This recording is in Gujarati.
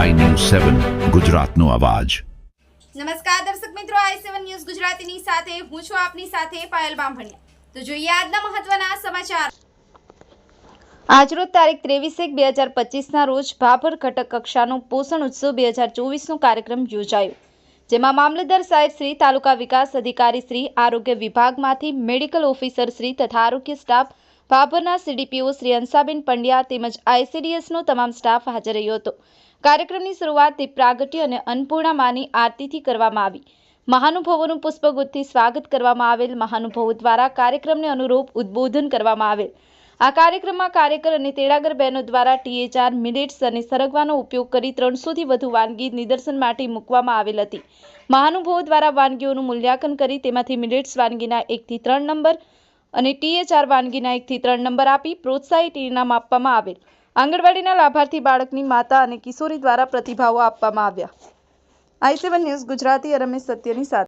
સેવન ગુજરાતનો અવાજ. નમસ્કાર દર્શક મિત્રો આઈ સેવન ન્યૂઝ ગુજરાતીની સાથે, હું છું આપની સાથે પાયલ બામભણિયા. તો જોઈએ આજના મહત્વના સમાચાર. આજરોજ તારીખ ત્રેવીસ એક બે હજાર પચીસના રોજ ભાભર ઘટક કક્ષાનો પોષણ ઉત્સવ બે હજાર ચોવીસનો કાર્યક્રમ યોજાયો. જેમાં મામલતદાર સાહેબ શ્રી, તાલુકા વિકાસ અધિકારી શ્રી, આરોગ્ય વિભાગમાંથી મેડિકલ ઓફિસર શ્રી તથા આરોગ્ય સ્ટાફ ભાભરના સીડીપીઓ શ્રી હંસાબેન પંડ્યા તેમજ આઈસીડીએસનો તમામ સ્ટાફ હાજર રહ્યો હતો. કાર્યક્રમની શરૂઆત તે પ્રાગટ્ય અને અન્નપૂર્ણા માની આરતીથી કરવામાં આવી. મહાનુભાવોનું પુષ્પગુથથી સ્વાગત કરવામાં આવેલ મહાનુભાવો દ્વારા કાર્યક્રમને અનુરૂપ ઉદ્બોધન કરવામાં આવેલ. આ કાર્યક્રમમાં કાર્યકર અને તેડાગર બહેનો દ્વારા ટીએચઆર, મિલેટ્સ અને સરગવાનો ઉપયોગ કરી ત્રણસોથી વધુ વાનગી નિદર્શન માટે મૂકવામાં આવેલ હતી. મહાનુભાવો દ્વારા વાનગીઓનું મૂલ્યાંકન કરી તેમાંથી મિલેટ્સ વાનગીના એકથી ત્રણ નંબર અને ટીએચઆર વાનગીના એકથી ત્રણ નંબર આપી પ્રોત્સાહિત ઇનામ આપવામાં આવેલ. આંગણવાડીના લાભાર્થી બાળકની માતા અને કિશોરી દ્વારા પ્રતિભાવો આપવામાં આવ્યા. I seven news Gujarati Ramesh સત્યની સાથે.